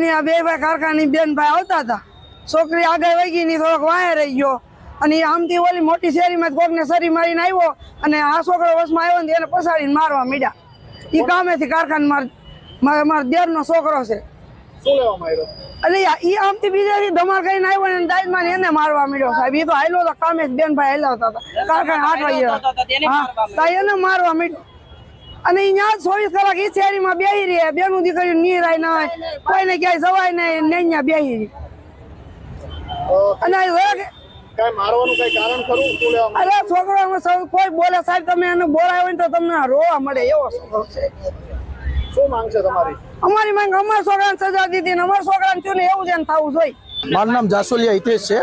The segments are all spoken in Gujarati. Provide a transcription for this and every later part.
એની આ બે ભાઈ કારખાની બેન ભાઈ આવતા હતા. છોકરી આગળ વહી ગઈ ની થોડોક વાય રહી ગયો. અને આમ આમથી ઓલી મોટી શેરીમાં કોકને સરી મારીને આવ્યો અને આ છોકરો વસમાં આવ્યો ને એને પસાડીને મારવા મીડ્યા. એ કામેથી કારખાનામાં મારા મારા દેરનો છોકરો છે. એટલે ઈ આમથી બીજાથી ધમાલ કરીને આવ્યો ને દાઈમાં ને એને મારવા મળ્યો સાહેબ. એ તો હાલ્યો હતો કામે બેન ભાઈ હાલ્યા હતા. કારખાને આઠ વાગ્યા. હા એને મારવા મળ્યો અને અહીંયા ચોવીસ કલાક ઈ શેરીમાં બેહી રહે. બેનું દીકરીઓ નીરાય ના હોય કોઈને ક્યાંય જવાય નહીં ને અહીંયા બેહી રહી. અને આ હવે કઈ મારવાનું કઈ કારણ ખરું શું લેવામાં અરે છોકરો સૌ કોઈ બોલે સાહેબ તમે એને બોલાયો હોય ને તો તમને રોવા મળે એવો છોકરો છે. શું માંગ છે તમારી? અમારી માંગ અમારા છોકરાને સજા દીધી ને અમારા છોકરાને ચૂને એવું જ થવું જોઈએ. મારું નામ જાસોલિયા હિતેશ છે.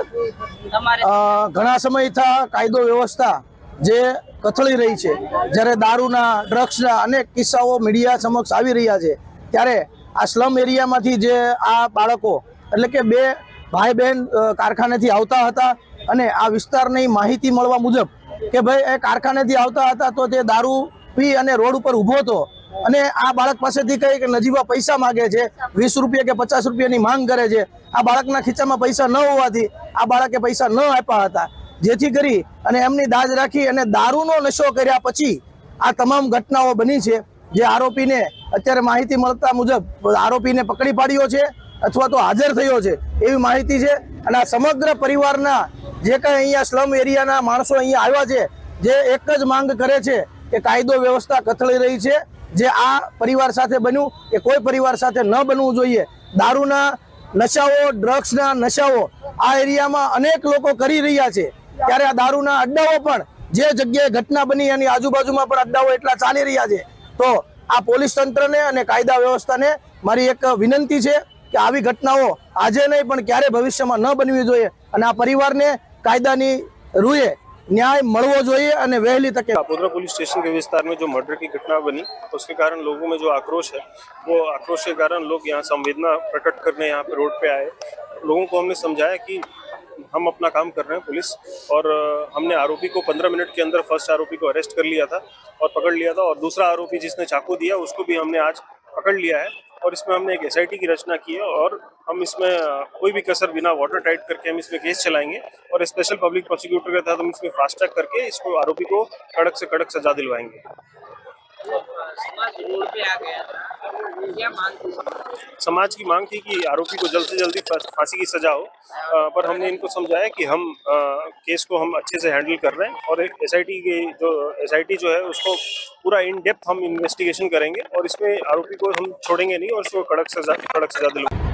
ઘણા સમયથી કાયદો વ્યવસ્થા જે કથળી રહી છે. જ્યારે દારૂના ડ્રગ્સના અનેક કિસ્સાઓ મીડિયા સમક્ષ આવી રહ્યા છે. ત્યારે આ સ્લમ એરિયામાંથી જે આ બાળકો, એટલે કે બે ભાઈ બહેન કારખાનેથી આવતા હતા અને આ વિસ્તારની માહિતી મળવા મુજબ કે ભાઈ એ કારખાનેથી આવતા હતા તો તે દારૂ પી અને રોડ ઉપર ઊભો હતો અને આ બાળક પાસેથી કઈ કે નજીવા પૈસા માંગે છે, વીસ રૂપિયા કે પચાસ રૂપિયાની માંગ કરે છે. આ બાળકના ખીચામાં પૈસા ન હોવાથી આ બાળકે પૈસા ન આપ્યા હતા. જેથી કરી અને એમની દાજ રાખી અને દારૂનો નશો કર્યા પછી આ તમામ ઘટનાઓ બની છે. જે આરોપીને અત્યારે માહિતી મળતા મુજબ આરોપીને પકડી પાડ્યો છે અથવા તો હાજર થયો છે એવી માહિતી છે. અને આ સમગ્ર પરિવારના જે કાંઈ અહીંયા સ્લમ એરિયાના માણસો અહીંયા આવ્યા છે, જે એક જ માંગ કરે છે કે કાયદો વ્યવસ્થા કથળી રહી છે. જે આ પરિવાર સાથે બન્યું એ કોઈ પરિવાર સાથે ન બનવું જોઈએ. દારૂના નશાઓ, ડ્રગ્સના નશાઓ આ એરિયામાં અનેક લોકો કરી રહ્યા છે. ત્યારે આ દારૂના અડ્ડાઓ પણ જે જગ્યાએ ઘટના બની એની આજુબાજુમાં પણ અડ્ડાઓ એટલા ચાલી રહ્યા છે તો આ પોલીસ તંત્રને અને કાયદા વ્યવસ્થાને મારી એક વિનંતી છે કે આવી ઘટનાઓ આજે નહીં પણ ક્યારે ભવિષ્યમાં ન બનવી જોઈએ અને આ પરિવારને કાયદાની રૂએ ન્યાય મળવો જોઈએ અને વહેલી તકે कापोद्रा पुलिस स्टेशन के विस्तार में जो मर्डर की घटना बनी उसके कारण लोगों में जो आक्रोश है वो आक्रोश के कारण लोग यहाँ संवेदना प्रकट करने यहाँ पे रोड पे आए लोगों को हमने समझाया कि हम अपना काम कर रहे हैं पुलिस, और हमने आरोपी को 15 मिनट के अंदर फ़र्स्ट आरोपी को अरेस्ट कर लिया था और पकड़ लिया था, और दूसरा आरोपी जिसने चाकू दिया उसको भी हमने आज पकड़ लिया है, और इसमें हमने एक एसआईटी की रचना की है, और हम इसमें कोई भी कसर बिना वाटर टाइट करके हम इसमें केस चलाएँगे, और स्पेशल पब्लिक प्रोसिक्यूटर के तहत हम इसमें फास्ट ट्रैक करके इसको आरोपी को कड़क से कड़क सजा दिलवाएँगे। समाज की मांग थी कि आरोपी को जल्द से जल्दी फांसी की सजा हो। पर हमने इनको समझाया कि हम आ, केस को हम अच्छे से हैंडल कर रहे हैं और एक एस की जो एसआईटी जो है उसको पूरा इन डेप्थ हम इन्वेस्टिगेशन करेंगे और इसमें आरोपी को हम छोड़ेंगे नहीं और उसको कड़क सजा कड़क सजा दिलवाएँगे